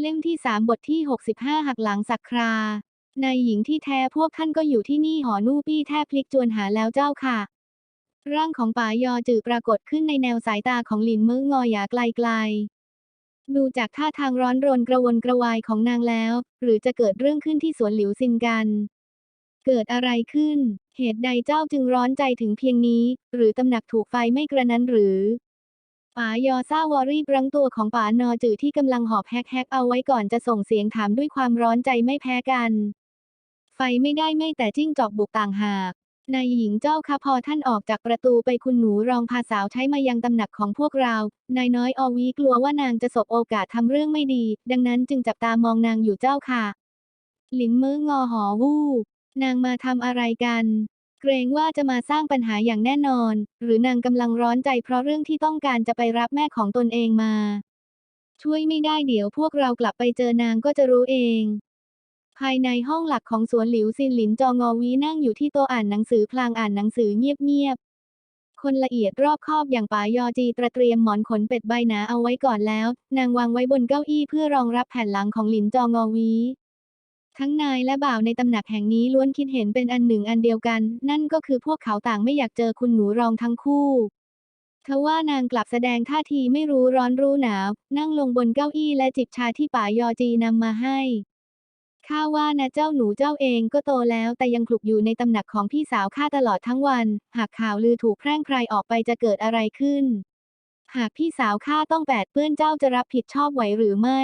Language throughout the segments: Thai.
เล่มที่สามบทที่ 65 หักหลังสักครานายหญิงที่แท้พวกท่านก็อยู่ที่นี่หอนู่ปี้แทบพลิกจวนหาแล้วเจ้าค่ะ ร่างของป๋ายอจือปรากฏขึ้นในแนวสายตาของหลินมืองอหยาไกลๆ ดูจากท่าทางร้อนรนกระวนกระวายของนางแล้ว หรือจะเกิดเรื่องขึ้นที่สวนหลิวซินกัน เกิดอะไรขึ้น เหตุใดเจ้าจึงร้อนใจถึงเพียงนี้ หรือตำหนักถูกไฟไม้กระนั้นหรือ ป๋ายอซ่าวอรีบรั้งตัวของป๋านอจือที่กำลังหอบแฮกแฮกเอาไว้ก่อนจะส่งเสียงถามด้วยความร้อนใจไม่แพ้กัน ไฟไม่ได้ไม่แต่จิ้งจอกบุกต่างหากนายหญิงเจ้าคะพอท่านออกจากประตูไปคุณหนูรองพาสาวใช้มายังตำหนักของพวกเรา นายน้อยอวีกลัวว่านางจะสบโอกาสทำเรื่องไม่ดี ดังนั้นจึงจับตามองนางอยู่เจ้าค่ะ หลินมื้องอหอวู่นางมาทำอะไรกัน รงว่าจะมาสร้างปัญหาอย่างแน่นอน หรือนางกำลังร้อนใจเพราะเรื่องที่ต้องการจะไปรับแม่ของตนเองมา ช่วยไม่ได้เดี๋ยวพวกเรากลับไปเจอนางก็จะรู้เอง ภายในห้องหลักของสวนหลิวซินหลินจองอวีนั่งอยู่ที่โต๊ะอ่านหนังสือพลางอ่านหนังสือเงียบๆ คนละเอียดรอบคอบอย่างป๋ายอจีตระเตรียมหมอนขนเป็ดใบหนาเอาไว้ก่อนแล้ว นางวางไว้บนเก้าอี้เพื่อรองรับแผ่นหลังของหลินจองอวี ทั้งนายและบ่าวในตำหนักแห่งนี้ล้วนคิดเห็นเป็นอันหนึ่งอันเดียวกัน นั่นก็คือพวกเขาต่างไม่อยากเจอคุณหนูรองทั้งคู่ทว่านางกลับแสดงท่าทีไม่รู้ร้อนรู้หนาว นั่งลงบนเก้าอี้และจิบชาที่ป๋ายอจีนำมาให้ข้าว่านะเจ้าหนูเจ้าเองก็โตแล้วแต่ยังคลุกอยู่ในตำหนักของพี่สาวข้าตลอดทั้งวัน หากข่าวลือถูกแพร่งพรายออกไปจะเกิดอะไรขึ้น หากพี่สาวข้าต้องแปดเปื้อนเจ้าจะรับผิดชอบไหวหรือไม่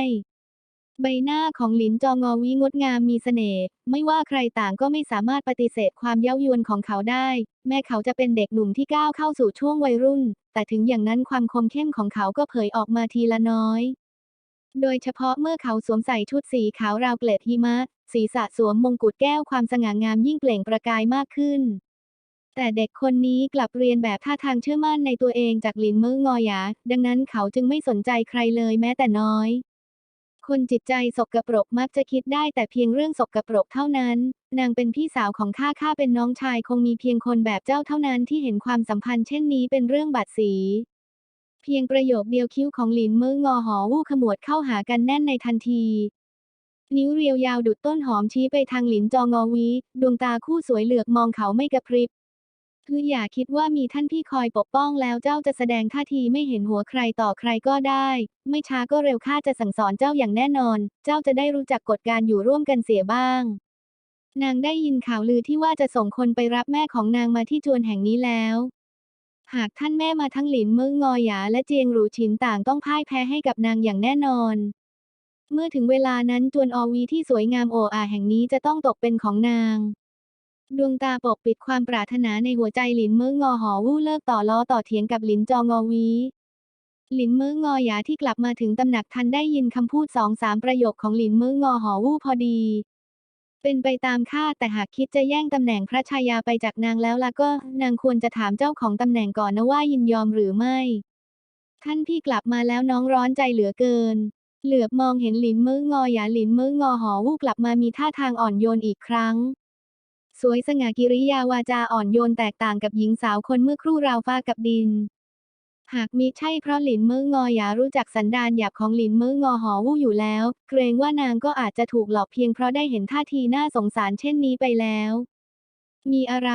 ใบหน้าของหลินจองอวีงดงามมีเสน่ห์ไม่ว่าใครต่างก็ไม่สามารถปฏิเสธความเย้ายวนของเขาได้ แม้เขาจะเป็นเด็กหนุ่มที่ก้าวเข้าสู่ช่วงวัยรุ่น แต่ถึงอย่างนั้นความคมเข้มของเขาก็เผยออกมาทีละน้อย โดยเฉพาะเมื่อเขาสวมใส่ชุดสีขาวราวเกล็ดหิมะ ศีรษะสวมมงกุฎแก้วความสง่างามยิ่งเปล่งประกายมากขึ้น แต่เด็กคนนี้กลับเรียนแบบท่าทางเชื่อมั่นในตัวเองจากหลินมืองอหยาดังนั้นเขาจึงไม่สนใจใครเลยแม้แต่น้อย คนจิตใจสกปรกมักจะคิดได้แต่เพียงเรื่องสกปรกเท่านั้น นางเป็นพี่สาวของข้าข้าเป็นน้องชายคงมีเพียงคนแบบเจ้าเท่านั้นที่เห็นความสัมพันธ์เช่นนี้เป็นเรื่องบาดสีเพียงประโยคเดียวคิ้วของหลินมืองอหอวู่ขมวดเข้าหากันแน่นในทันที นิ้วเรียวยาวดุดต้นหอมชี้ไปทางหลินจองอวี ดวงตาคู่สวยเหลือกมองเขาไม่กระพริบ คืออย่าคิดว่ามีท่านพี่คอยปกป้องแล้วเจ้าจะแสดงท่าทีไม่เห็นหัวใครต่อใครก็ได้ ไม่ช้าก็เร็วข้าจะสั่งสอนเจ้าอย่างแน่นอน เจ้าจะได้รู้จักกฎการอยู่ร่วมกันเสียบ้าง นางได้ยินข่าวลือที่ว่าจะส่งคนไปรับแม่ของนางมาที่จวนแห่งนี้แล้ว หากท่านแม่มาทั้งหลินมึงงอหยาและเจียงหรูฉินต่างต้องพ่ายแพ้ให้กับนางอย่างแน่นอน เมื่อถึงเวลานั้นจวนอวีที่สวยงามโออาแห่งนี้จะต้องตกเป็นของนาง ดวงตาปกปิดความปรารถนาในหัวใจหลินมื้องอหอวู่เลิกต่อล้อต่อเถียงกับหลินจองอวีหลินมื้องอหยาที่กลับมาถึงตำหนักทันได้ยินคำพูดสองสามประโยคของหลินมื้องอหอวู่พอดี เป็นไปตามคาดแต่หากคิดจะแย่งตำแหน่งพระชายาไปจากนางแล้วล่ะก็นางควรจะถามเจ้าของตำแหน่งก่อนนะว่ายินยอมหรือไม่ ท่านพี่กลับมาแล้วน้องร้อนใจเหลือเกิน เหลือบมองเห็นหลินมื้องอหยาหลินมื้องอหอวู่กลับมามีท่าทางอ่อนโยนอีกครั้ง สวยสง่ากิริยาวาจาอ่อนโยนแตกต่างกับหญิงสาวคนเมื่อครู่ราวฟ้ากับดิน หากมิใช่เพราะหลินเมื้องอหยารู้จักสันดานหยาบของหลินเมื้องอหอวู่อยู่แล้ว เกรงว่านางก็อาจจะถูกหลอกเพียงเพราะได้เห็นท่าทีน่าสงสารเช่นนี้ไปแล้วมีอะไร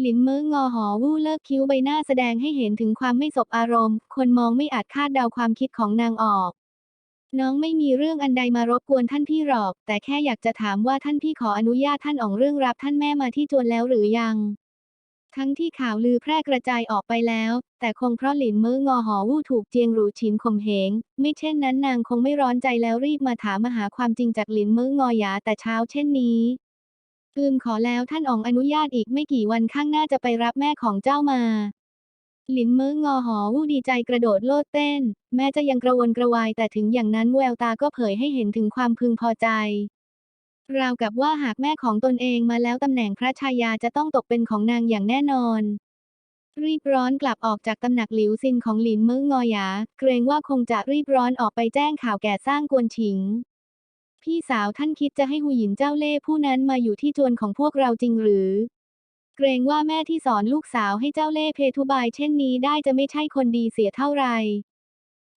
หลินมื้องอหอวู่เลิกคิ้วใบหน้าแสดงให้เห็นถึงความไม่สบอารมณ์ คนมองไม่อาจคาดเดาความคิดของนางออก น้องไม่มีเรื่องอันใดมารบกวนท่านพี่หรอก แต่แค่อยากจะถามว่าท่านพี่ขออนุญาตท่านอ๋องเรื่องรับท่านแม่มาที่จวนแล้วหรือยัง ทั้งที่ข่าวลือแพร่กระจายออกไปแล้ว แต่คงเพราะหลินมื้องอหอวู่ถูกเจียงหรูฉินข่มเหง ไม่เช่นนั้นนางคงไม่ร้อนใจแล้วรีบมาถามมาหาความจริงจากหลินมื้องอหยาแต่เช้าเช่นนี้อืมขอแล้วท่านอ๋องอนุญาตอีกไม่กี่วันข้างหน้าจะไปรับแม่ของเจ้ามา หลินมื้องอหอวู่ดีใจกระโดดโลดเต้น แม้จะยังกระวนกระวายแต่ถึงอย่างนั้นแววตาก็เผยให้เห็นถึงความพึงพอใจ ราวกับว่าหากแม่ของตนเองมาแล้วตำแหน่งพระชายาจะต้องตกเป็นของนางอย่างแน่นอน รีบร้อนกลับออกจากตำหนักหลิวซินของหลินมื้องอหยา เกรงว่าคงจะรีบร้อนออกไปแจ้งข่าวแก่สร้างกวนฉิง พี่สาวท่านคิดจะให้หูหยินเจ้าเล่ห์ผู้นั้นมาอยู่ที่จวนของพวกเราจริงหรือ เกรงว่าแม่ที่สอนลูกสาวให้เจ้าเล่ห์เพทุบายเช่นนี้ได้จะไม่ใช่คนดีเสียเท่าไหร่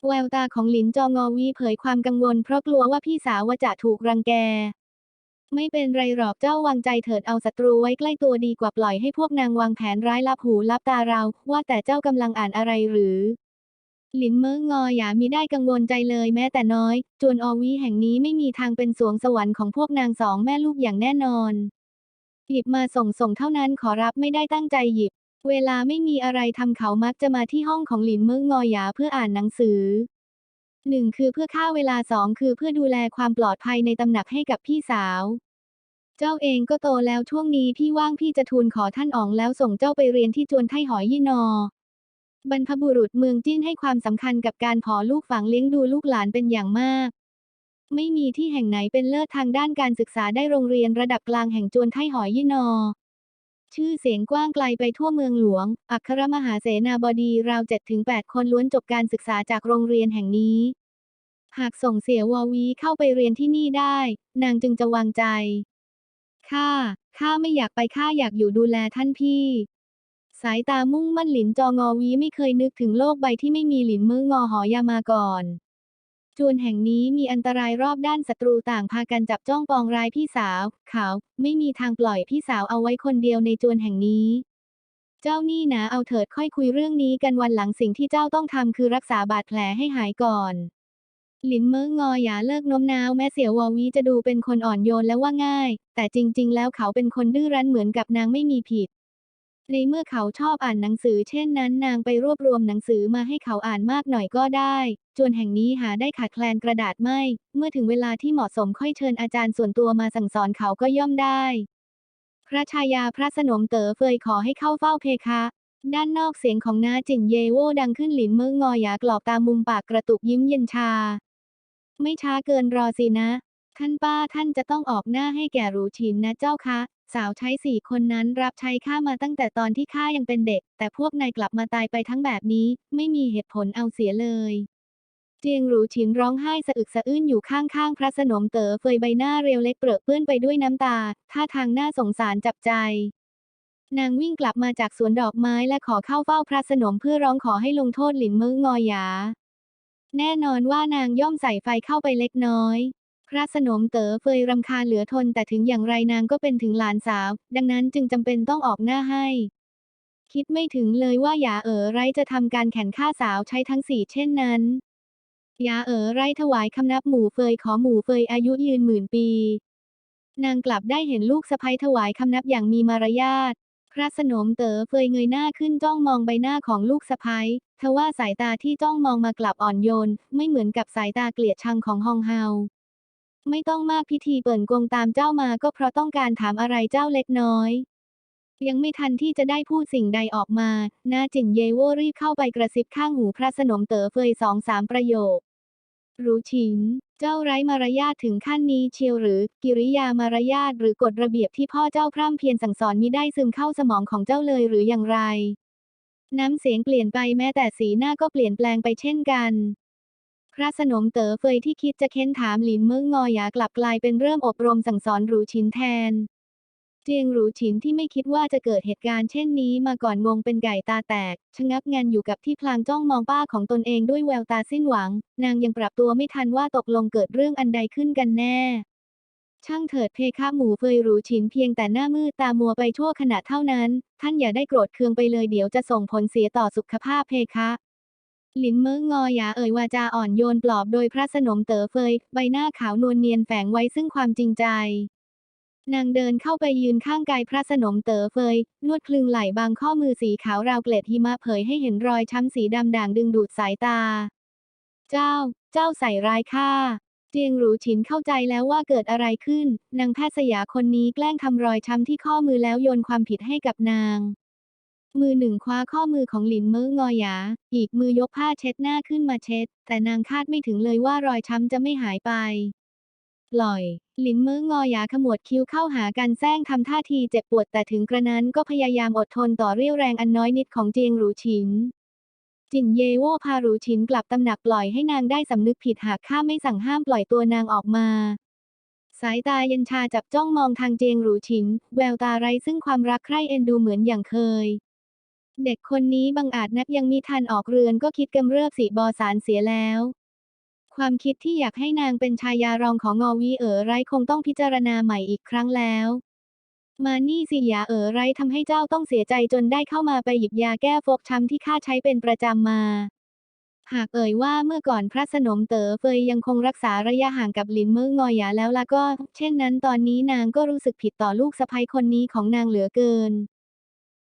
แววตาของหลินจองอวีเผยความกังวลเพราะกลัวว่าพี่สาวว่าจะถูกรังแก ไม่เป็นไรหรอกเจ้าวางใจเถิดเอาศัตรูไว้ใกล้ตัวดีกว่าปล่อยให้พวกนางวางแผนร้ายลับหูลับตาเรา ว่าแต่เจ้ากำลังอ่านอะไรหรือ หลินเมิงงออย่ามีได้กังวลใจเลยแม้แต่น้อย จวนอวีแห่งนี้ไม่มีทางเป็นสวงสวรรค์ของพวกนางสองแม่ลูกอย่างแน่นอน หยิบมาส่งส่งเท่านั้นขอรับไม่ได้ตั้งใจหยิบ เวลาไม่มีอะไรทำเขามักจะมาที่ห้องของหลินเมิงงอยาเพื่ออ่านหนังสือหนึ่งคือเพื่อฆ่าเวลาสองคือเพื่อดูแลความปลอดภัยในตำหนักให้กับพี่สาว เจ้าเองก็โตแล้วช่วงนี้พี่ว่างพี่จะทูลขอท่านอ๋องแล้วส่งเจ้าไปเรียนที่จวนไทหอยยี่นอ บรรพบุรุษเมืองจิ้นให้ความสำคัญกับการผอลูกฝังเลี้ยงดูลูกหลานเป็นอย่างมาก ไม่มีที่แห่งไหนเป็นเลิศทางด้านการศึกษาได้โรงเรียนระดับกลางแห่งจวนไทหอยยี่นอ ชื่อเสียงกว้างไกลไปทั่วเมืองหลวง อัครมหาเสนาบดีราว7-8 คนล้วนจบการศึกษาจากโรงเรียนแห่งนี้ หากส่งเสียวอวีเข้าไปเรียนที่นี่ได้ นางจึงจะวางใจ ข้า ข้าไม่อยากไปข้าอยากอยู่ดูแลท่านพี่ สายตามุ่งมั่นหลินจองอวีไม่เคยนึกถึงโลกใบที่ไม่มีหลินมืองอหอยามาก่อน จวนแห่งนี้มีอันตรายรอบด้านศัตรูต่างพากันจับจ้องปองร้ายพี่สาวเขา ไม่มีทางปล่อยพี่สาวเอาไว้คนเดียวในจวนแห่งนี้ เจ้านี่นะเอาเถิดค่อยคุยเรื่องนี้กันวันหลังสิ่งที่เจ้าต้องทำคือรักษาบาดแผลให้หายก่อนหลินเมิงงออย่าเลิกโน้มน้าวแม้เสี่ยววอวีจะดูเป็นคนอ่อนโยนและว่าง่าย แต่จริง ๆ แล้วเขาเป็นคนดื้อรั้นเหมือนกับนางไม่มีผิด ในเมื่อเขาชอบอ่านหนังสือเช่นนั้นนางไปรวบรวมหนังสือมาให้เขาอ่านมากหน่อยก็ได้ จวนแห่งนี้หาได้ขาดแคลนกระดาษไม่ เมื่อถึงเวลาที่เหมาะสมค่อยเชิญอาจารย์ส่วนตัวมาสั่งสอนเขาก็ย่อมได้ พระชายาพระสนมเต๋อเฟยขอให้เข้าเฝ้าเพคะ ด้านนอกเสียงของน้าจิ่นเยโวดังขึ้นหลินเมื่องอยากรอบตามุมปากกระตุกยิ้มเย็นชา ไม่ช้าเกินรอสินะ ท่านป้าท่านจะต้องออกหน้าให้แก่รูฉินนะเจ้าคะ สาวใช้สี่คนนั้นรับใช้ข้ามาตั้งแต่ตอนที่ข้ายังเป็นเด็ก แต่พวกนายกลับมาตายไปทั้งแบบนี้ ไม่มีเหตุผลเอาเสียเลยเจียงหรูฉินร้องไห้สะอึกสะอื้นอยู่ข้างๆ พระสนมเต๋อเฟยใบหน้าเรียวเล็กเปรอะเปื้อนไปด้วยน้ำตา ท่าทางน่าสงสารจับใจ นางวิ่งกลับมาจากสวนดอกไม้และขอเข้าเฝ้าพระสนมเพื่อร้องขอให้ลงโทษหลินมึงงอยา แน่นอนว่านางย่อมใส่ไฟเข้าไปเล็กน้อย พระสนมเต๋อเฟยรำคาญเหลือทนแต่ถึงอย่างไรนางก็เป็นถึงหลานสาว ดังนั้นจึงจำเป็นต้องออกหน้าให้ คิดไม่ถึงเลยว่าหยาเอ๋อไรจะทำการแข่นฆ่าสาวใช้ทั้งสี่เช่นนั้นหยาเอ๋อไรถวายคำนับหมู่เฟยขอหมู่เฟยอายุยืนหมื่นปี นางกลับได้เห็นลูกสะใภ้ถวายคำนับอย่างมีมารยาทพระสนมเต๋อเฟยเงยหน้าขึ้นจ้องมองใบหน้าของลูกสะใภ้ทว่าสายตาที่จ้องมองมากลับอ่อนโยน ไม่เหมือนกับสายตาเกลียดชังของฮองเฮา ไม่ต้องมากพิธีเปิ่นกงตามเจ้ามาก็เพราะต้องการถามอะไรเจ้าเล็กน้อยยังไม่ทันที่จะได้พูดสิ่งใดออกมาหน้าจินเยโวรีบเข้าไปกระซิบข้างหูพระสนมเต๋อเฟยสองสามประโยค รู้ชิน เจ้าไร้มารยาทถึงขั้นนี้เชียวหรือ กิริยามารยาทหรือกฎระเบียบที่พ่อเจ้าพร่ำเพรียนสั่งสอนมิได้ซึมเข้าสมองของเจ้าเลยหรืออย่างไร น้ำเสียงเปลี่ยนไปแม้แต่สีหน้าก็เปลี่ยนแปลงไปเช่นกัน ระสนมเต๋อเฟยที่คิดจะเค้นถามหลินเมืองงอยากลับกลายเป็นเริ่มอบรมสั่งสอนหรูชินแทน เจียงหรูฉินที่ไม่คิดว่าจะเกิดเหตุการณ์เช่นนี้มาก่อนงงเป็นไก่ตาแตก ชะงักงันอยู่กับที่พลางจ้องมองป้าของตนเองด้วยแววตาสิ้นหวัง นางยังปรับตัวไม่ทันว่าตกลงเกิดเรื่องอันใดขึ้นกันแน่ช่างเถิดเพคะหมูเฟยหรูฉินเพียงแต่หน้ามืดตามัวไปชั่วขณะเท่านั้น ท่านอย่าได้โกรธเคืองไปเลยเดี๋ยวจะส่งผลเสียต่อสุขภาพเพคะ หลินเมิงงอหยาเอ่ยวาจาอ่อนโยนปลอบโดยพระสนมเต๋อเฟย ใบหน้าขาวนวลเนียนแฝงไว้ซึ่งความจริงใจ นางเดินเข้าไปยืนข้างกายพระสนมเต๋อเฟย นวดคลึงไหล่บางข้อมือสีขาวราวเกล็ดหิมะเผยให้เห็นรอยช้ำสีดำด่างดึงดูดสายตา เจ้า เจ้าใส่ร้ายข้าเจียงหรูฉินเข้าใจแล้วว่าเกิดอะไรขึ้น นางแพทย์สยาคนนี้แกล้งทำรอยช้ำที่ข้อมือแล้วโยนความผิดให้กับนาง มือหนึ่งคว้าข้อมือของหลินเมิงงอหยา อีกมือยกผ้าเช็ดหน้าขึ้นมาเช็ด แต่นางคาดไม่ถึงเลยว่ารอยช้ำจะไม่หายไปล่อย หลินเมิงงอหยาขมวดคิ้วเข้าหากันแซงทำท่าทีเจ็บปวดแต่ถึงกระนั้นก็พยายามอดทนต่อเรี่ยวแรงอันน้อยนิดของเจียงหรูฉิน จินเยโวพาหรูฉินกลับตำหนักปล่อยให้นางได้สำนึกผิดหากข้าไม่สั่งห้ามปล่อยตัวนางออกมาสายตาเย็นชาจับจ้องมองทางเจียงหรูฉิน แววตาไร้ซึ่งความรักใคร่เอ็นดูเหมือนอย่างเคย เด็กคนนี้บังอาจนักยังมีทันออกเรือนก็คิดกำเริบสีบอสารเสียแล้ว ความคิดที่อยากให้นางเป็นชายารองของงอวีเอ๋อไรคงต้องพิจารณาใหม่อีกครั้งแล้ว มานี่สิยาเอ๋อไรทำให้เจ้าต้องเสียใจจนได้เข้ามาไปหยิบยาแก้ฟกช้ำที่ข้าใช้เป็นประจำมา หากเอ่ยว่าเมื่อก่อนพระสนมเต๋อเฟยยังคงรักษาระยะห่างกับหลินเมืองอยหยาแล้วล่ะก็ เช่นนั้นตอนนี้นางก็รู้สึกผิดต่อลูกสะใภ้คนนี้ของนางเหลือเกิน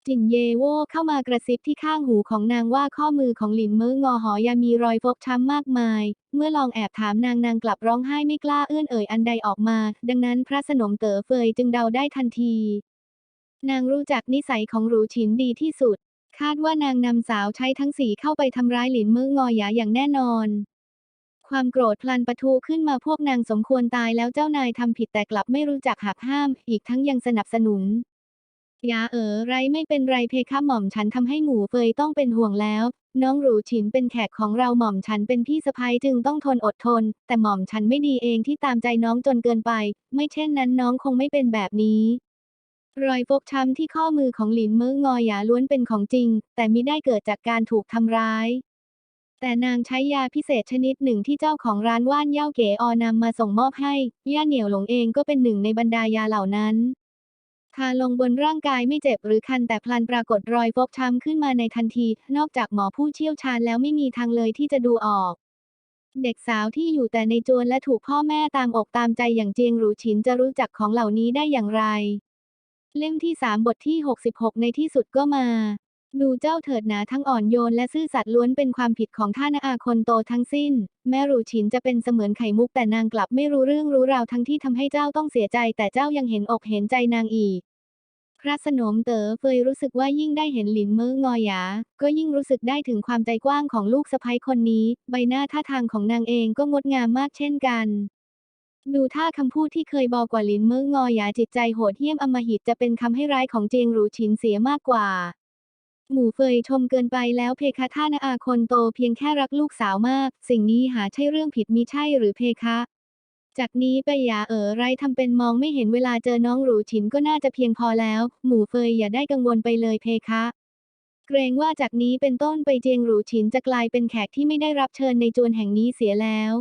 จินเยโวเข้ามากระซิบที่ข้างหูของนางว่าข้อมือของหลินเมืองอหอยามีรอยฟกช้ำมากมาย เมื่อลองแอบถามนางนางกลับร้องไห้ไม่กล้าเอื้อนเอ่ยอันใดออกมา ดังนั้นพระสนมเต๋อเฟยจึงเดาได้ทันที นางรู้จักนิสัยของหรูฉินดีที่สุด คาดว่านางนำสาวใช้ทั้งสี่เข้าไปทำร้ายหลินมืองอหยาอย่างแน่นอนความโกรธพลันปะทุขึ้นมาพวกนางสมควรตายแล้วเจ้านายทำผิดแต่กลับไม่รู้จักหักห้าม อีกทั้งยังสนับสนุน ยาเอ๋อไรไม่เป็นไรเพคะหม่อมฉันทำให้หมูเฟยต้องเป็นห่วงแล้ว น้องหรูฉินเป็นแขกของเราหม่อมฉันเป็นพี่สะพ้ยจึงต้องทนอดทน แต่หม่อมฉันไม่ดีเองที่ตามใจน้องจนเกินไป ไม่เช่นนั้นน้องคงไม่เป็นแบบนี้รอยฟกช้ำที่ข้อมือของหลินเมืองอหยาล้วนเป็นของจริง แต่มิได้เกิดจากการถูกทำร้าย แต่นางใช้ยาพิเศษชนิดหนึ่งที่เจ้าของร้านว่านเย่าเก๋ออนำมาส่งมอบให้ ย่าเหนียวหลงเองก็เป็นหนึ่งในบรรดายาเหล่านั้น ทาลงบนร่างกายไม่เจ็บหรือคันแต่พลันปรากฏรอยฟกช้ำขึ้นมาในทันที นอกจากหมอผู้เชี่ยวชาญแล้วไม่มีทางเลยที่จะดูออก เด็กสาวที่อยู่แต่ในจวนและถูกพ่อแม่ตามอกตามใจอย่างเจียงหรูฉินจะรู้จักของเหล่านี้ได้อย่างไร เล่มที่3บทที่ 66 ในที่สุดก็มา ดูเจ้าเถิดหนาทั้งอ่อนโยนและซื่อสัตย์ล้วนเป็นความผิดของท่านอาคนโตทั้งสิ้น แม่หรูฉินจะเป็นเสมือนไข่มุกแต่นางกลับไม่รู้เรื่องรู้ราวทั้งที่ทำให้เจ้าต้องเสียใจ แต่เจ้ายังเห็นอกเห็นใจนางอีก พระสนมเต๋อเฟยรู้สึกว่ายิ่งได้เห็นหลินเมืองอยหยา ก็ยิ่งรู้สึกได้ถึงความใจกว้างของลูกสะใภ้คนนี้ ใบหน้าท่าทางของนางเองก็งดงามมากเช่นกันดูท่าคำพูดที่เคยบอกกว่าลินเมืองงอหยาจิตใจโหดเหี้ยมอมหิตจะเป็นคำให้ร้ายของเจียงหรูฉินเสียมากกว่า หมู่เฟยชมเกินไปแล้วเพคะท่านอาคนโตเพียงแค่รักลูกสาวมาก สิ่งนี้หาใช่เรื่องผิดมิใช่หรือเพคะ จากนี้ไปอย่าเอ๋อไรทำเป็นมองไม่เห็นเวลาเจอน้องหรูฉินก็น่าจะเพียงพอแล้ว หมู่เฟยอย่าได้กังวลไปเลยเพคะ เกรงว่าจากนี้เป็นต้นไปเจียงหรูฉินจะกลายเป็นแขกที่ไม่ได้รับเชิญในจวนแห่งนี้เสียแล้ว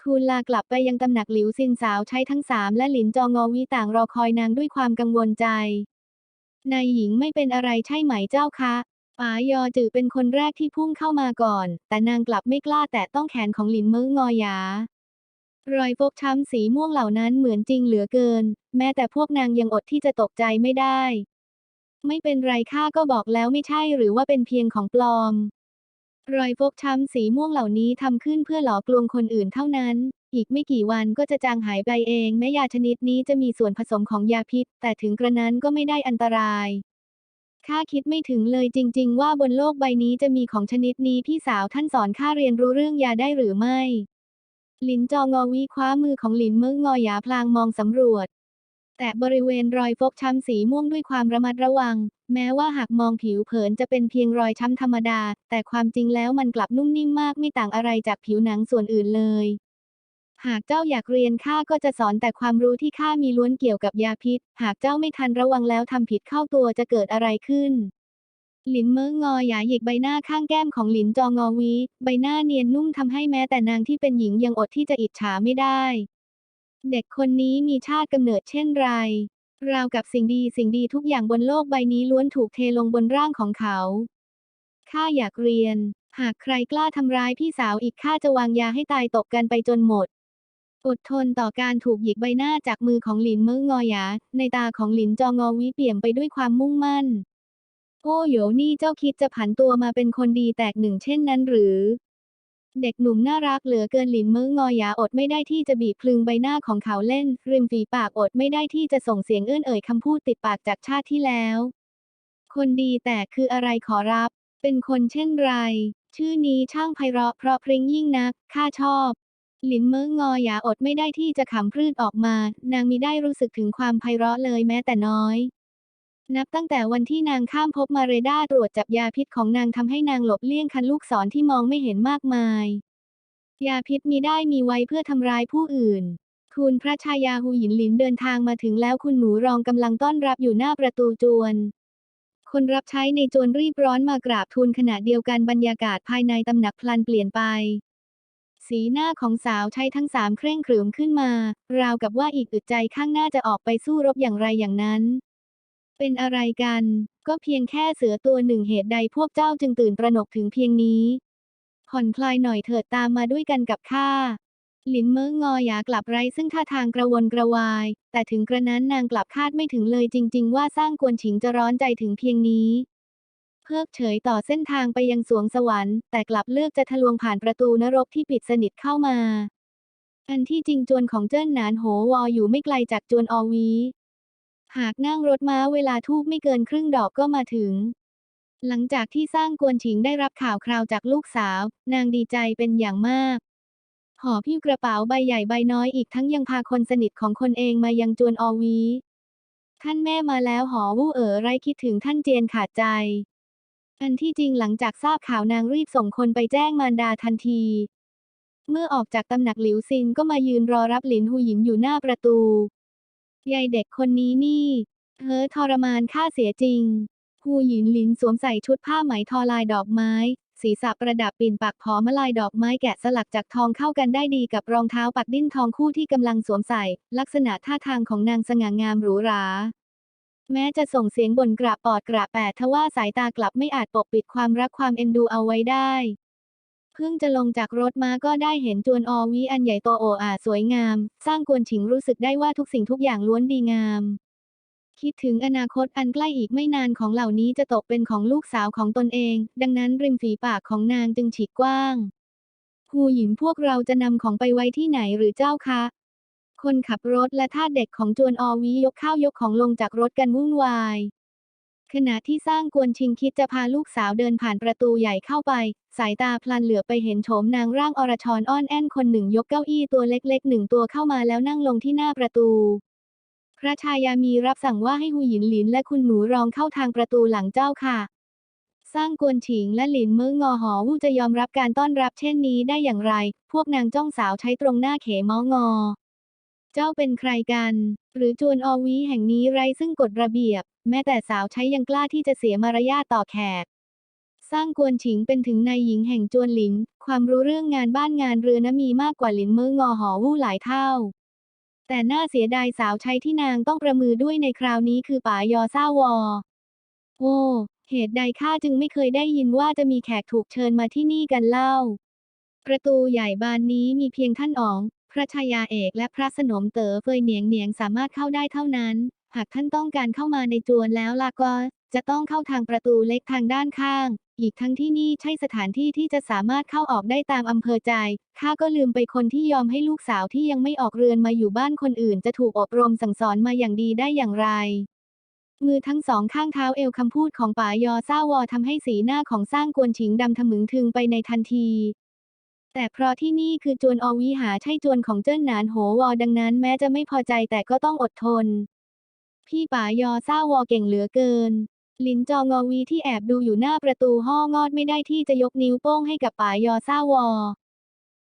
ทูลลากลับไปยังตำหนักหลิวซินสาวใช้ทั้งสามและหลินจองอวีต่างรอคอยนางด้วยความกังวลใจ นายหญิงไม่เป็นอะไรใช่ไหมเจ้าคะป๋ายอจือเป็นคนแรกที่พุ่งเข้ามาก่อน แต่นางกลับไม่กล้าแตะต้องแขนของหลินเมืองงอยา รอยฟกช้ำสีม่วงเหล่านั้นเหมือนจริงเหลือเกิน แม้แต่พวกนางยังอดที่จะตกใจไม่ได้ ไม่เป็นไรข้าก็บอกแล้วไม่ใช่หรือว่าเป็นเพียงของปลอม รอยฟกช้ำสีม่วงเหล่านี้ทำขึ้นเพื่อหลอกลวงคนอื่นเท่านั้น อีกไม่กี่วันก็จะจางหายไปเอง แม้ยาชนิดนี้จะมีส่วนผสมของยาพิษ แต่ถึงกระนั้นก็ไม่ได้อันตรายข้าคิดไม่ถึงเลยจริง ๆ ว่าบนโลกใบนี้จะมีของชนิดนี้พี่สาวท่านสอนข้าเรียนรู้เรื่องยาได้หรือไม่ หลินจองอวีคว้ามือของหลินเมืองอยาพลางมองสำรวจ แต่บริเวณรอยฟกช้ำสีม่วงด้วยความระมัดระวัง แม้ว่าหากมองผิวเผินจะเป็นเพียงรอยช้ำธรรมดา แต่ความจริงแล้วมันกลับนุ่มนิ่มมากไม่ต่างอะไรจากผิวหนังส่วนอื่นเลย หากเจ้าอยากเรียนข้าก็จะสอนแต่ความรู้ที่ข้ามีล้วนเกี่ยวกับยาพิษ หากเจ้าไม่ทันระวังแล้วทำผิดเข้าตัวจะเกิดอะไรขึ้น หลินเมิงงอหยาหยิกใบหน้าข้างแก้มของหลินจองอวี ใบหน้าเนียนนุ่มทำให้แม้แต่นางที่เป็นหญิงยังอดที่จะอิจฉาไม่ได้ เด็กคนนี้มีชาติกำเนิดเช่นไร ราวกับสิ่งดีสิ่งดีทุกอย่างบนโลกใบนี้ล้วนถูกเทลงบนร่างของเขา ข้าอยากเรียน หากใครกล้าทำร้ายพี่สาวอีกข้าจะวางยาให้ตายตกกันไปจนหมด อดทนต่อการถูกหยิกใบหน้าจากมือของหลินเมืองงอหยา ในตาของหลินจองอวิเปี่ยมไปด้วยความมุ่งมั่น โอ้โหยนี่เจ้าคิดจะผันตัวมาเป็นคนดีแตกหนึ่งเช่นนั้นหรือ เด็กหนุ่มน่ารักเหลือเกินหลินเมืองอหยาอดไม่ได้ที่จะบีบพลึงใบหน้าของเขาเล่น ริมฝีปากอดไม่ได้ที่จะส่งเสียงเอื้อนเอ่ยคำพูดติดปากจากชาติที่แล้ว คนดีแต่คืออะไรขอรับ เป็นคนเช่นไร ชื่อนี้ช่างไพเราะเพราะพริ้งยิ่งนักข้าชอบหลินเมืองอหยาอดไม่ได้ที่จะขำพรืดออกมา นางมิได้รู้สึกถึงความไพเราะเลยแม้แต่น้อย นับตั้งแต่วันที่นางข้ามพบมาเรดาตรวจจับยาพิษของนางทำให้นางหลบเลี่ยงคันลูกศรที่มองไม่เห็นมากมาย ยาพิษมีได้มีไว้เพื่อทำร้ายผู้อื่น คุณพระชายาหูหยินหลินเดินทางมาถึงแล้วคุณหนูรองกำลังต้อนรับอยู่หน้าประตูจวนคคนรับใช้ในโจรรีบร้อนมากราบทูลขณะเดียวกันบรรยากาศภายในตำหนักพลันเปลี่ยนไป สีหน้าของสาวใช้ทั้งสามเคร่งขรึมขึ้นมา ราวกับว่าอีกอึดใจข้างหน้าจะออกไปสู้รบอย่างไรอย่างนั้น เป็นอะไรกัน ก็เพียงแค่เสือตัวหนึ่งเหตุใดพวกเจ้าจึงตื่นตระหนกถึงเพียงนี้ ผ่อนคลายหน่อยเถิดตามมาด้วยกันกับข้าหลินเม้องอหยากลับไร้ซึ่งท่าทางกระวนกระวาย แต่ถึงกระนั้นนางกลับคาดไม่ถึงเลยจริง ๆ ว่าสร้างกวนฉิงจะร้อนใจถึงเพียงนี้ เพิกเฉยต่อเส้นทางไปยังสวงสวรรค์ แต่กลับเลือกจะทะลวงผ่านประตูนรกที่ปิดสนิทเข้ามา อันที่จริงจวนของเจิ้นหนานโหวออยู่ไม่ไกลจากจวนอวี หากนั่งรถม้าเวลาทูบไม่เกินครึ่งดอกก็มาถึง หลังจากที่สร้างกวนฉิงได้รับข่าวคราวจากลูกสาว นางดีใจเป็นอย่างมากหอบพิ้วกระเป๋าใบใหญ่ใบน้อยอีกทั้งยังพาคนสนิทของคนเองมายังจวนอวี ท่านแม่มาแล้วหอวู่เอ๋อไรคิดถึงท่านเจียนขาดใจ อันที่จริงหลังจากทราบข่าวนางรีบส่งคนไปแจ้งมารดาทันที เมื่อออกจากตำหนักหลิวซินก็มายืนรอรับหลินหูหยินอยู่หน้าประตู ยายเด็กคนนี้นี่เฮ้อทรมานข้าเสียจริงหูหยินหลินสวมใส่ชุดผ้าไหมทอลายดอกไม้ ศีรษะประดับปิ่นปักผอมลายดอกไม้แกะสลักจากทองเข้ากันได้ดีกับรองเท้าปักดิ้นทองคู่ที่กำลังสวมใส่ ลักษณะท่าทางของนางสง่างามหรูหราแม้จะส่งเสียงบ่นกระปอดกระแปดทว่าสายตากลับไม่อาจปกปิดความรักความเอ็นดูเอาไว้ได้ เพิ่งจะลงจากรถมาก็ได้เห็นจวนอวิอันใหญ่โตโออาสวยงาม สร้างกวนฉิงรู้สึกได้ว่าทุกสิ่งทุกอย่างล้วนดีงาม คิดถึงอนาคตอันใกล้อีกไม่นานของเหล่านี้จะตกเป็นของลูกสาวของตนเอง ดังนั้นริมฝีปากของนางจึงฉีกกว้างฮูหยินพวกเราจะนำของไปไว้ที่ไหนหรือเจ้าคะ คนขับรถและทาเด็กของจวนออวียกข้าวยกของลงจากรถกันวุ่นวาย ขณะที่สร้างกวนชิงคิดจะพาลูกสาวเดินผ่านประตูใหญ่เข้าไป สายตาพลันเหลือไปเห็นโฉมนางร่างอรชรอ้อนแอนคนหนึ่งยกเก้าอี้ตัวเล็กๆหนึ่งตัวเข้ามาแล้วนั่งลงที่หน้าประตูพระชายามีรับสั่งว่าให้หูหยินหลินและคุณหนูรองเข้าทางประตูหลังเจ้าค่ะ สร้างกวนฉิงและหลินเมืองอหอวูจะยอมรับการต้อนรับเช่นนี้ได้อย่างไร พวกนางจ้องสาวใช้ตรงหน้าเขมองอ เจ้าเป็นใครกัน หรือจวนอวีแห่งนี้ไร้ซึ่งกฎระเบียบ แม้แต่สาวใช้ยังกล้าที่จะเสียมารยาทต่อแขก สร้างกวนฉิงเป็นถึงนายหญิงแห่งจวนหลิน ความรู้เรื่องงานบ้านงานเรือนะมีมากกว่าหลินเมืองอหอวู่หลายเท่า แต่น่าเสียดายสาวใช้ที่นางต้องประมือด้วยในคราวนี้คือป๋ายอซ่าวอ โอ้ เหตุใดข้าจึงไม่เคยได้ยินว่าจะมีแขกถูกเชิญมาที่นี่กันเล่าประตูใหญ่บานนี้มีเพียงท่านอ๋อง พระชายาเอกและพระสนมเต๋อเฟยเหนียงเหนียงสามารถเข้าได้เท่านั้น หากท่านต้องการเข้ามาในจวนแล้วล่ะก็จะต้องเข้าทางประตูเล็กทางด้านข้าง อีกทั้งที่นี่ใช่สถานที่ที่จะสามารถเข้าออกได้ตามอำเภอใจ ข้าก็ลืมไปคนที่ยอมให้ลูกสาวที่ยังไม่ออกเรือนมาอยู่บ้านคนอื่น จะถูกอบรมสั่งสอนมาอย่างดีได้อย่างไร มือทั้งสองข้างเท้าเอวคำพูดของป๋ายอซ่าวอทำให้สีหน้าของสร้างกวนฉิงดำทะมึงทึงไปในทันที แต่เพราะที่นี่คือจวนอวิหาใช่จวนของเจิ้นหนานโหวอดังนั้นแม้จะไม่พอใจแต่ก็ต้องอดทน พี่ป๋ายอซ่าวอเก่งเหลือเกิน ลินจองอวีที่แอบดูอยู่หน้าประตูห้องอดไม่ได้ที่จะยกนิ้วโป้งให้กับป๋ายอซ่าวอ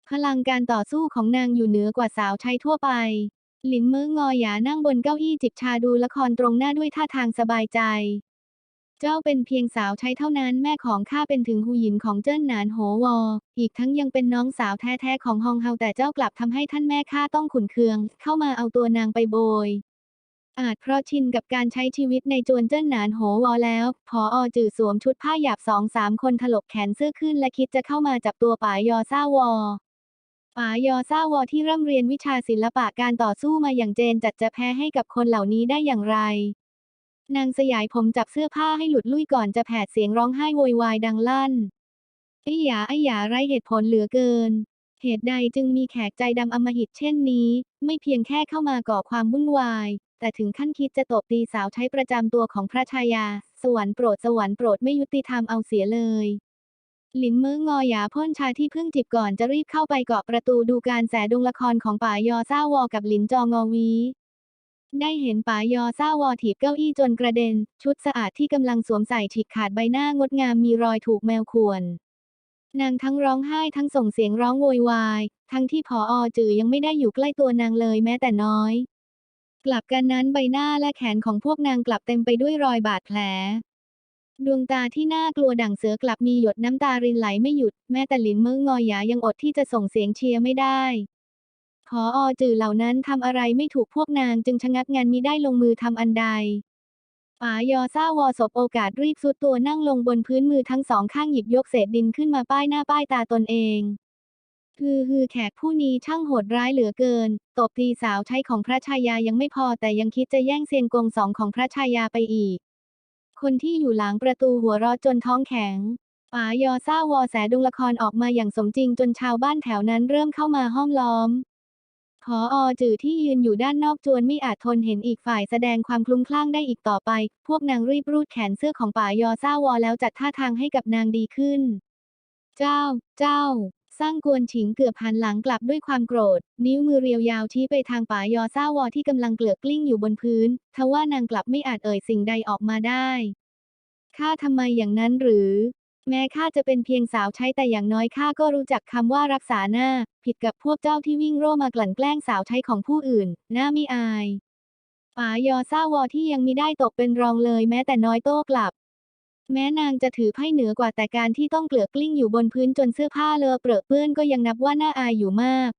พลังการต่อสู้ของนางอยู่เหนือกว่าสาวใช้ทั่วไป ลินเมืองอหยานั่งบนเก้าอี้จิบชาดูละครตรงหน้าด้วยท่าทางสบายใจ เจ้าเป็นเพียงสาวใช้เท่านั้นแม่ของข้าเป็นถึงหูหยินของเจิ้นหนานโหวอ อีกทั้งยังเป็นน้องสาวแท้ๆของฮองเฮาแต่เจ้ากลับทำให้ท่านแม่ข้าต้องขุนเคือง เข้ามาเอาตัวนางไปโบย อาจเพราะชินกับการใช้ชีวิตในจวนเจิ้นหนานโหวอแล้ว พออจือสวมชุดผ้าหยาบสองสามคนถลกแขนเสื้อขึ้นและคิดจะเข้ามาจับตัวป๋ายอซ่าวอป๋ายอซ่าวอที่ร่ำเรียนวิชาศิลปะการต่อสู้มาอย่างเจนจัดจะแพ้ให้กับคนเหล่านี้ได้อย่างไร นางสยายผมจับเสื้อผ้าให้หลุดลุ่ยก่อนจะแผดเสียงร้องไห้โวยวายดังลั่นไอ้หยาไอ้หยาไรเหตุผลเหลือเกิน เหตุใดจึงมีแขกใจดำอมหิตเช่นนี้ ไม่เพียงแค่เข้ามาก่อความวุ่นวาย แต่ถึงขั้นคิดจะตบตีสาวใช้ประจำตัวของพระชายา สวรรค์โปรดสวรรค์โปรดไม่ยุติธรรมเอาเสียเลยหลินเมืองงอหยาพ่นชาที่เพิ่งจิบก่อนจะรีบเข้าไปเกาะประตูดูการแสดงละครของป๋ายอซ่าวอกับหลินจองอวี ได้เห็นป๋ายอซ่าวอถีบเก้าอี้จนกระเด็น ชุดสะอาดที่กำลังสวมใส่ฉีกขาดใบหน้างดงามมีรอยถูกแมวข่วน นางทั้งร้องไห้ทั้งส่งเสียงร้องโวยวาย ทั้งที่พออจือยังไม่ได้อยู่ใกล้ตัวนางเลยแม้แต่น้อย กลับกันนั้นใบหน้าและแขนของพวกนางกลับเต็มไปด้วยรอยบาดแผล ดวงตาที่น่ากลัวดั่งเสือกลับมีหยดน้ำตารินไหลไม่หยุด แม้แต่หลินเมืองงอหยายังอดที่จะส่งเสียงเชียร์ไม่ได้ พออจือเหล่านั้นทำอะไรไม่ถูกพวกนางจึงชะงักงันมิได้ลงมือทำอันใดป๋ายอซ่าวอสบโอกาสรีบสุดตัวนั่งลงบนพื้นมือทั้งสองข้างหยิบยกเศษดินขึ้นมาป้ายหน้าป้ายตาตนเองฮือฮือแขกผู้นี้ช่างโหดร้ายเหลือเกิน ตบตีสาวใช้ของพระชายายังไม่พอแต่ยังคิดจะแย่งเซียนกงสองของพระชายาไปอีก คนที่อยู่หลังประตูหัวรอจนท้องแข็งป๋ายอซ่าวอแสดงละครออกมาอย่างสมจริงจนชาวบ้านแถวนั้นเริ่มเข้ามาห้อมล้อม พออจือที่ยืนอยู่ด้านนอกจวนไม่อาจทนเห็นอีกฝ่ายแสดงความคลุ้มคลั่งได้อีกต่อไป พวกนางรีบรูดแขนเสื้อของป๋ายอซ่าวอแล้วจัดท่าทางให้กับนางดีขึ้น เจ้า เจ้า สร้างกวนฉิงเกือบหันหลังกลับด้วยความโกรธ นิ้วมือเรียวยาวชี้ไปทางป๋ายอซ่าวอที่กำลังเกลือกกลิ้งอยู่บนพื้น ทว่านางกลับไม่อาจเอ่ยสิ่งใดออกมาได้ข้าทำไมอย่างนั้นหรือ แม้ข้าจะเป็นเพียงสาวใช้แต่อย่างน้อยข้าก็รู้จักคำว่ารักษาหน้า ผิดกับพวกเจ้าที่วิ่งโร่มากลั่นแกล้งสาวใช้ของผู้อื่น หน้าไม่อายป๋ายอซ่าวอที่ยังมิได้ตกเป็นรองเลยแม้แต่น้อยโต้กลับ แม้นางจะถือไพ่เหนือกว่าแต่การที่ต้องเกลือกกลิ้งอยู่บนพื้นจนเสื้อผ้าเลอะเปรอะเปื้อนก็ยังนับว่าน่าอายอยู่มาก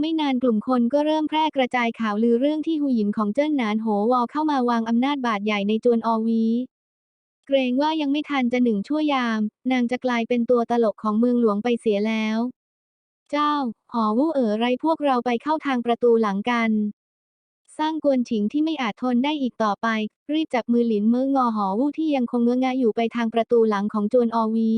ไม่นานกลุ่มคนก็เริ่มแพร่กระจายข่าวลือเรื่องที่หูหยินของเจิ้นหนานโหวอเข้ามาวางอำนาจบาดใหญ่ในจวนอวี เกรงว่ายังไม่ทันจะหนึ่งชั่วยาม นางจะกลายเป็นตัวตลกของเมืองหลวงไปเสียแล้ว เจ้า หอวู่เอ๋อไรพวกเราไปเข้าทางประตูหลังกัน สร้างกวนฉิงที่ไม่อาจทนได้อีกต่อไป รีบจับมือหลินเมืองอหอวู่ที่ยังคงเงื้องะอยู่ไปทางประตูหลังของจวนออวี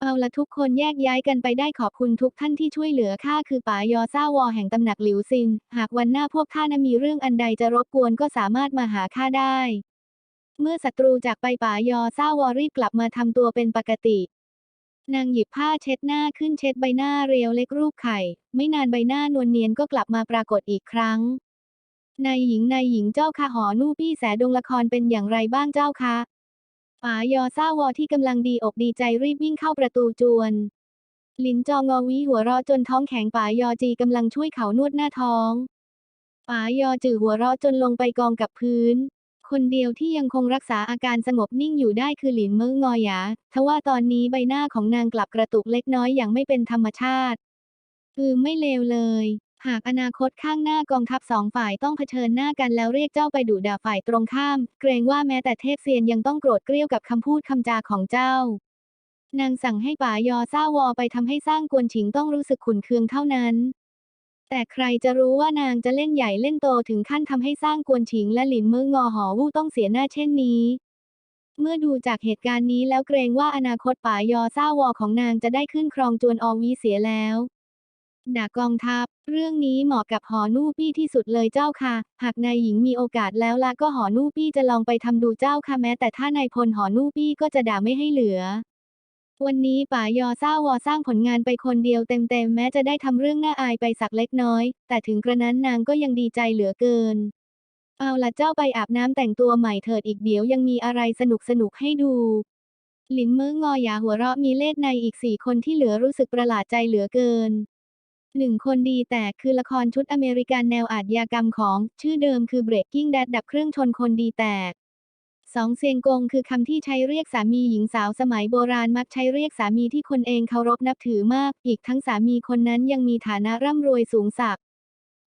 เอาละทุกคนแยกย้ายกันไปได้ขอบคุณทุกท่านที่ช่วยเหลือข้าคือป๋ายอซ่าวอแห่งตำหนักหลิวซิน หากวันหน้าพวกข้านะมีเรื่องอันใดจะรบกวนก็สามารถมาหาข้าได้ เมื่อศัตรูจากไปป๋ายอซ่าวอรีบกลับมาทำตัวเป็นปกติ นางหยิบผ้าเช็ดหน้าขึ้นเช็ดใบหน้าเรียวเล็กรูปไข่ ไม่นานใบหน้านวลเนียนก็กลับมาปรากฏอีกครั้ง นายหญิงนายหญิงเจ้าค่ะหอนู่ปี้แสดงละครเป็นอย่างไรบ้างเจ้าคะป๋ายอซ่าวอที่กำลังดีอกดีใจรีบวิ่งเข้าประตูจวนลินจองอวีหัวเราะจนท้องแข็งป๋ายอจีกำลังช่วยเขานวดหน้าท้องป๋ายอจือหัวเราะจนลงไปกองกับพื้น คนเดียวที่ยังคงรักษาอาการสงบนิ่งอยู่ได้คือหลินเมิงงอหยา ทว่าตอนนี้ใบหน้าของนางกลับกระตุกเล็กน้อยอย่างไม่เป็นธรรมชาติ อือไม่เลวเลย หากอนาคตข้างหน้ากองทัพสองฝ่ายต้องเผชิญหน้ากันแล้วเรียกเจ้าไปดุด่าฝ่ายตรงข้าม เกรงว่าแม้แต่เทพเซียนยังต้องโกรธเกรี้ยวกับคำพูดคำจาของเจ้า นางสั่งให้ป๋ายอซ่าวอไปทำให้สร้างกวนฉิงต้องรู้สึกขุนเคืองเท่านั้น แต่ใครจะรู้ว่านางจะเล่นใหญ่เล่นโตถึงขั้นทำให้สร้างกวนฉิงและหลินเมืองงอหอวู่ต้องเสียหน้าเช่นนี้ เมื่อดูจากเหตุการณ์นี้แล้วเกรงว่าอนาคตป๋ายอซ่าวอของนางจะได้ขึ้นครองจวนออวีเสียแล้วด่ากองทัพ เรื่องนี้เหมาะกับหอนู่ปี้ที่สุดเลยเจ้าค่ะ หากนายหญิงมีโอกาสแล้วละก็หอนู่ปี้จะลองไปทำดูเจ้าค่ะแม้แต่ถ้านายพลหอนู่ปี้ก็จะด่าไม่ให้เหลือ วันนี้ป๋ายอซ่าวอสร้างผลงานไปคนเดียวเต็มๆ แม้จะได้ทำเรื่องน่าอายไปสักเล็กน้อย แต่ถึงกระนั้นนางก็ยังดีใจเหลือเกิน เอาละเจ้าไปอาบน้ำแต่งตัวใหม่เถิดอีกเดี๋ยวยังมีอะไรสนุกสนุกให้ดู หลินเมืองงอหยาหัวเราะมีเลศในอีกสี่คนที่เหลือรู้สึกประหลาดใจเหลือเกินหนึ่งคนดีแต่คือละครชุดอเมริกันแนวอาชญากรรมของ ชื่อเดิมคือ Breaking Bad ดับเครื่องชนคนดีแตก สองเซียงกงคือคำที่ใช้เรียกสามีหญิงสาวสมัยโบราณมักใช้เรียกสามีที่คนเองเคารพนับถือมาก อีกทั้งสามีคนนั้นยังมีฐานะร่ำรวยสูงสัก